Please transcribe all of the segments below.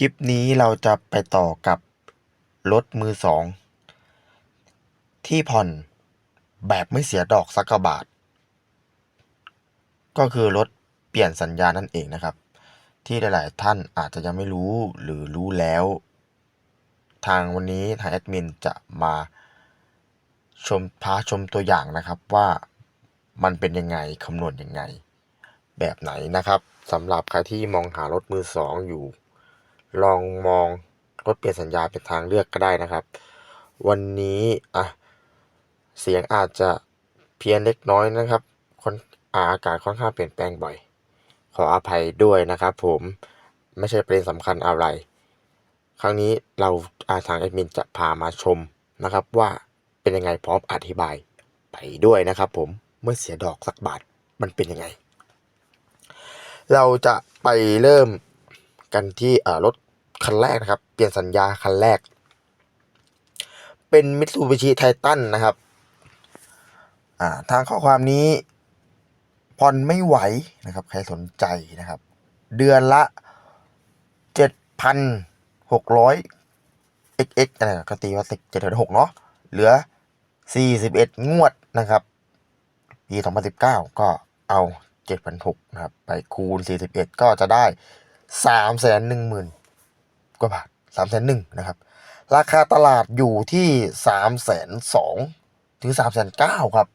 คลิปนี้เราจะไปต่อกับรถมือสอง ที่ผ่อนแบบไม่เสียดอกสักกะบาท ก็คือรถเปลี่ยนสัญญานั่นเองนะครับ ที่หลาย ๆ ท่านอาจจะยังไม่รู้หรือรู้แล้ว ทางวันนี้ทางแอดมินจะมาชมพาชมตัวอย่างนะครับว่ามันเป็นยังไงคำนวณยังไง แบบไหนนะครับสำหรับใครที่มองหารถมือสองอยู่ ลองมองรถเปลี่ยนสัญญาเป็นทางเลือกก็ได้นะครับ วันนี้อะเสียงอาจจะเพี้ยนเล็กน้อยนะครับคนอาอากาศค่อนข้างเปลี่ยนแปลงบ่อย ขออภัยด้วยนะครับผมไม่ใช่ประเด็นสำคัญอะไร ครั้งนี้เราอาทางแอดมินจะพามาชมนะครับ ว่าเป็นยังไงพร้อมอธิบายไปด้วยนะครับผมเมื่อเสียดอกสักบาทมันเป็นยังไง เราจะไปเริ่ม กันที่เรถคันแรกนะครับ เปลี่ยนสัญญาคันแรก เป็นมิตซูบิชิไททันนะครับาทางข้อความนี้ผ่อนไม่ไหวนะครับ ใครสนใจนะครับ เดือนละเจ็ดพันหกร้อย xx อะไรก็ตีว่าเจ็ดพันหกเนาะเหลือสี่สิบเอ็ดงวดนะครับปีสองพันสิบเก้าก็เอาเจ็ดพันหกนะครับ ไปคูณสี่สิบเอ็ดก็จะได้ สามแสนหนึ่งหมื่นกว่าบาทสามแสนหนึ่งนะครับ ราคาตลาดอยู่ที่สามแสนสองถึงสามแสนเก้าครับ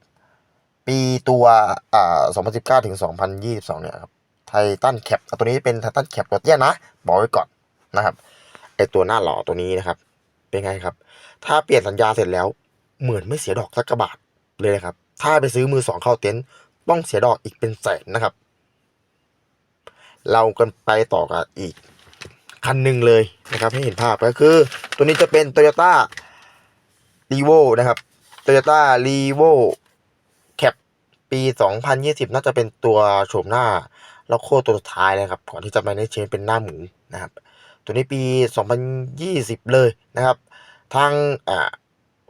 ปีตัวอ่าสองพันสิบเก้าถึงสองพันยี่สิบสองเนี่ยครับไททันแคปตัวนี้เป็นไททันแคปตัวเตี้ยนะ บอกไว้ก่อนนะครับไอตัวหน้าหล่อตัวนี้นะครับ เป็นไงครับ ถ้าเปลี่ยนสัญญาเสร็จแล้วเหมือนไม่เสียดอกสักกระบาทเลยนะครับ ถ้าไปซื้อมือสองเข้าเต็นท์ต้องเสียดอกอีกเป็นแสนนะครับ เรากันไปต่อกับอีกคันหนึ่งเลยนะครับ ให้เห็นภาพก็คือ ตัวนี้จะเป็น Toyota r e v o นะครับ Toyota r e v o Cap ปี 2020 น่าจะเป็นตัวโฉมหน้าแล้วโคตัวสุดท้ายนะครับ ก่อนที่จะมาในเชนเป็นหน้าหมูนะครับ ตัวนี้ปี 2020 เลยนะครับ ทางอ่า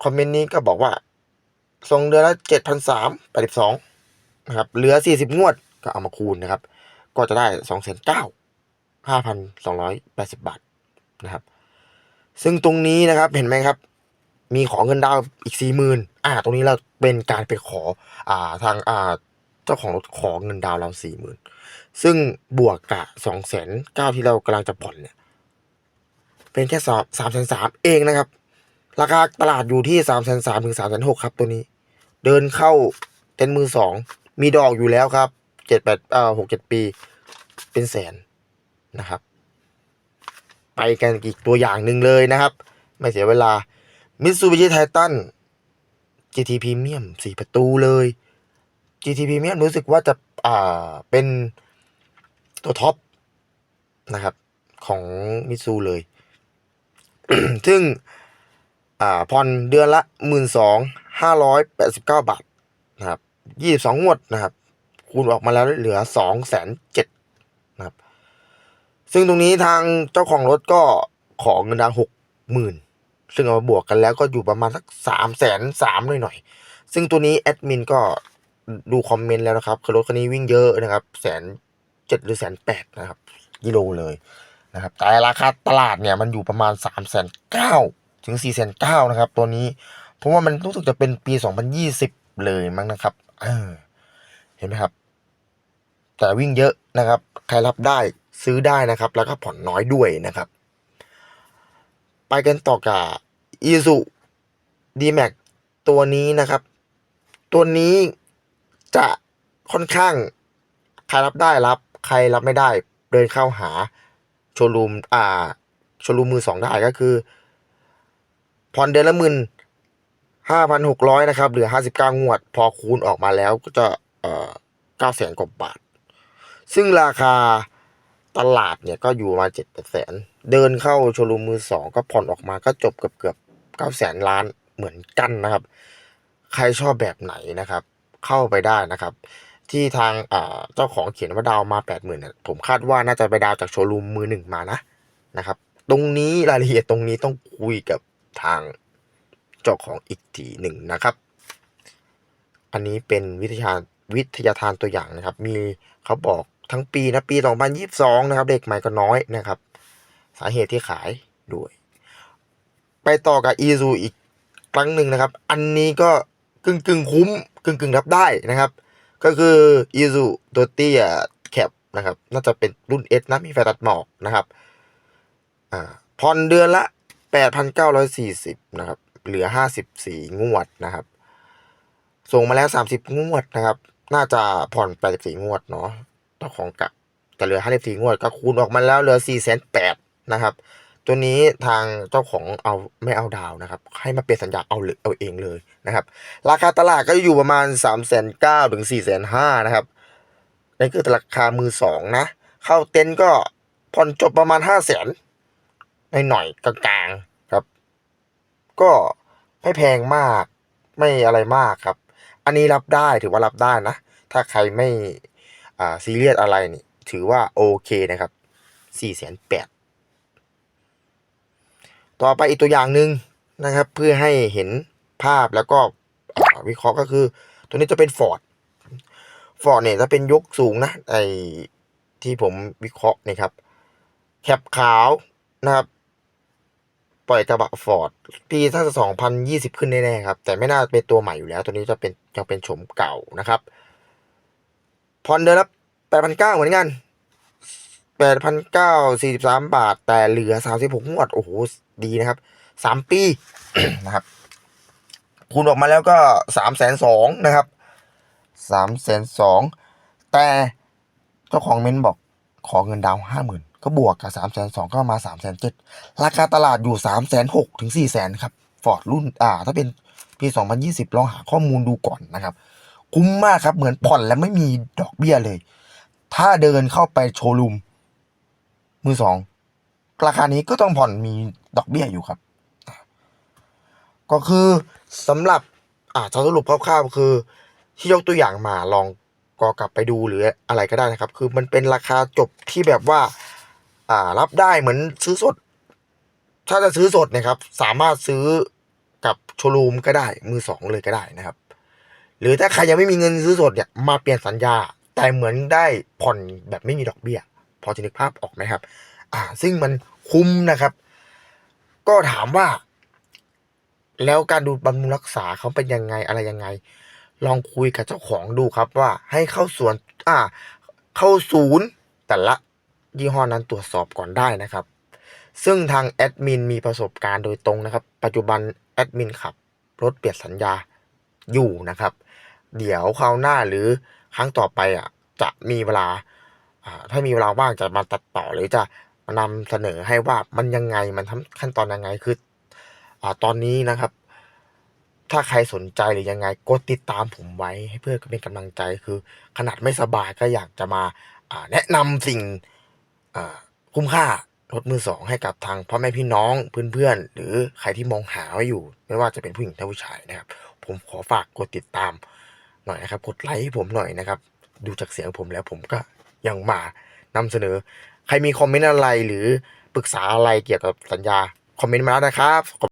คอมเมนต์นี้ก็บอกว่าส่งเดือนละ7,382นะครับ เหลือ 40 งวดก็เอามาคูณนะครับ ก็จะได้2,900 5,280บาทนะครับ ซึ่งตรงนี้นะครับเห็นไหมครับ มีขอเงินดาวน์อีก40,000อ่า ตรงนี้เราเป็นการไปขออ่าทางอ่าเจ้าของรถขอเงินดาวเรา40,000ซึ่งบวกกับ2,900ที่เรากำลังจะผ่อนเนี่ย เป็นแค่สามสามแสนสามเองนะครับ ราคาตลาดอยู่ที่สามแสนสามถึงสามแสนหกครับตัวนี้ เดินเข้าเต็นท์มือสองมีดอกอยู่แล้วครับ เจ็ดแปดเอ่อหกเจ็ดปี เป็นแสนนะครับ ไปกันอีกตัวอย่างหนึ่งเลยนะครับ ไม่เสียเวลา Mitsubishi Titan GT Premium สี่ประตูเลย GT Premium รู้สึกว่าจะอ่าเป็นตัวท็อปนะครับของมิตซูเลย ซึ่งอ่าผ่อนเดือนละหมื่นสองห้าร้อยแปดสิบเก้าบาทนะครับยี่สิบสองงวดนะครับ คูณออกมาแล้วเหลือสองแสนเจ็ดนะครับ ซึ่งตรงนี้ทางเจ้าของรถก็ขอเงินดาวหกหมื่นซึ่งเอามาบวกกันแล้วก็อยู่ประมาณสักสามแสนสามหน่อยหน่อยๆซึ่งตัวนี้แอดมินก็ดูคอมเมนต์แล้วนะครับคือรถคันนี้วิ่งเยอะนะครับแสนเจ็ดหรือแสนแปดนะครับกิโลเลยนะครับแต่ราคาตลาดเนี่ยมันอยู่ประมาณสามแสนเก้าถึงสี่แสนเก้านะครับ ตัวนี้เพราะว่ามันรู้สึกจะเป็นปีสองพันยี่สิบเลยมั้งนะครับเห็นไหมครับ แต่วิ่งเยอะนะครับ ใครรับได้ซื้อได้นะครับ แล้วก็ผ่อนน้อยด้วยนะครับ ไปกันต่อกับ i s u d m a x ตัวนี้นะครับ ตัวนี้จะค่อนข้าง ใครรับได้รับ ใครรับไม่ได้ เดินเข้าหาโชว์รูมอ่าโชว์รูมมือสองได้ก็คือผ่อนเดือนละหมื่นห้าพันหกร้อยนะครับเหลือห้าสิบเก้างวด พอคูณออกมาแล้วก็จะเอ่อเก้าแสนกว่าบาท ซึ่งราคาตลาดเนี่ยก็อยู่มาเจ็ดแสน เดินเข้าโชว์รูมมือสองก็ผ่อนออกมาก็จบเกือบเกือบเก้าแสนล้านเหมือนกันนะครับ ใครชอบแบบไหนนะครับ เข้าไปได้นะครับ ที่ทางเจ้าของเขียนว่าดาวมาแปดหมื่นเนี่ยผมคาดว่าน่าจะไปดาวจากโชว์รูมมือหนึ่งมานะนะครับ ตรงนี้รายละเอียดตรงนี้ต้องคุยกับทางเจ้าของอีกทีหนึ่งนะครับ อันนี้เป็นวิทยาวิทยาทานตัวอย่างนะครับ มีเขาบอก ทั้งปีนะปี 2022 นะครับ เด็กใหม่ก็น้อยนะครับ สาเหตุที่ขายด้วย ไปต่อกับอีซูอีกครั้งหนึ่งนะครับ อันนี้ก็กึ่งกึ่งคุ้มกึ่งกึ่งรับได้นะครับ ก็คืออีซูตัวเตี้ยแคปนะครับ น่าจะเป็นรุ่น S นะมีไฟตัดหมอกนะครับอ่าผ่อนเดือนละ 8,940 นะครับ เหลือ 54 งวดนะครับ ส่งมาแล้ว 30 งวดนะครับ น่าจะผ่อน 84 งวดเนาะ จ้าของกะจะเหลือ54งวดก็คูณออกมาแล้วเหลือ4,800นแปดนะครับ ตัวนี้ทางเจ้าของเอาไม่เอาดาวนะครับ ให้มาเปลี่ยนสัญญาเอาเอาเองเลยนะครับ ราคาตลาดก็อยู่ประมาณ3 9 0 0 0ถึง4 5 0 0นห้านะครับนั่นคือราคามือสองนะ เข้าเต็นท์ก็ผ่อนจบประมาณ5 0 0 0 0นหน่อยๆกลางๆครับ ก็ไม่แพงมากไม่อะไรมากครับ อันนี้รับได้ถือว่ารับได้นะ ถ้าใครไม่ อ่าซีเรียสอะไรนี่ ถือว่าโอเคนะครับ4 8 0 0 0ต่อไปอีกตัวอย่างหนึ่งนะครับ เพื่อให้เห็นภาพแล้วก็วิเคราะห์ก็คือ ตัวนี้จะเป็นฟอร์ดฟอร์ดเนี่ยจะเป็นยกสูงนะไอที่ผมวิเคราะห์นี่ครับแคปขาวนะครับ ปล่อยกระบะฟอร์ดปีถ้าจะสองพันยี่สิบขึ้นแน่ๆครับ แต่ไม่น่าเป็นตัวใหม่อยู่แล้ว ตัวนี้จะเป็นยังเป็นโฉมเก่านะครับ พอนเดือนละแปดพันเก้าเหมือนกันแปดพันเก้าสี่สิบสามบาท แต่เหลือสามสิบหกงวด โอ้โห ดีนะครับสามปีนะครับคูณออกมาแล้วก็สามแสนสองนะครับสามแสนสองแต่เจ้าของเม้นบอกขอเงินดาวห้าหมื่นก็บวกกับสามแสนสองก็มาสามแสนเจ็ดราคาตลาดอยู่สามแสนหกถึงสี่แสนครับฟอร์ดรุ่นอ่า ถ้าเป็นปีสองพันยี่สิบลองหาข้อมูลดูก่อนนะครับ คุ้มมากครับเหมือนผ่อนและไม่มีดอกเบี้ยเลย ถ้าเดินเข้าไปโชว์รูมมือสองราคานี้ก็ต้องผ่อนมีดอกเบี้ยอยู่ครับ ก็คือสำหรับอ่าสรุปคร่าวๆคือ ที่ยกตัวอย่างมาลองก็กลับไปดูหรืออะไรก็ได้นะครับ คือมันเป็นราคาจบที่แบบว่า อ่ารับได้เหมือนซื้อสด ถ้าจะซื้อสดนะครับ สามารถซื้อกับโชว์รูมก็ได้ มือสองเลยก็ได้นะครับ หรือถ้าใครยังไม่มีเงินซื้อสดเนี่ยมาเปลี่ยนสัญญา แต่เหมือนได้ผ่อนแบบไม่มีดอกเบี้ย พอจะนึกภาพออกไหมครับ อ่า ซึ่งมันคุ้มนะครับ ก็ถามว่า แล้วการดูบำรุงรักษาเขาเป็นยังไงอะไรยังไง ลองคุยกับเจ้าของดูครับว่าให้เข้าส่วน อ่า เข้าศูนย์แต่ละยี่ห้อนั้นตรวจสอบก่อนได้นะครับ ซึ่งทางแอดมินมีประสบการณ์โดยตรงนะครับ ปัจจุบันแอดมินขับรถเปลี่ยนสัญญาอยู่นะครับ เดี๋ยวคราวหน้าหรือครั้งต่อไปอะจะมีเวลาถ้ามีเวลาว่างจะมาตัดต่อหรือจะมานำเสนอให้ว่ามันยังไงมันทำขั้นตอนยังไงคืออตอนนี้นะครับ ถ้าใครสนใจหรือยังไงกดติดตามผมไว้ให้เพื่อเป็นกำลังใจคือ ขนาดไม่สบายก็อยากจะมาแนะนำสิ่งคุ้มค่ารถมือสองให้กับทางพ่อแม่พี่น้องเพื่อนๆ หรือใครที่มองหาไว้อยู่ ไม่ว่าจะเป็นผู้หญิงหรือผู้ชายนะครับ ผมขอฝากกดติดตาม หน่อยนะครับ กดไลค์ให้ผมหน่อยนะครับ ดูจากเสียงผมแล้วผมก็ยังมานำเสนอ ใครมีคอมเมนต์อะไรหรือปรึกษาอะไรเกี่ยวกับสัญญา คอมเมนต์มาแล้วนะครับ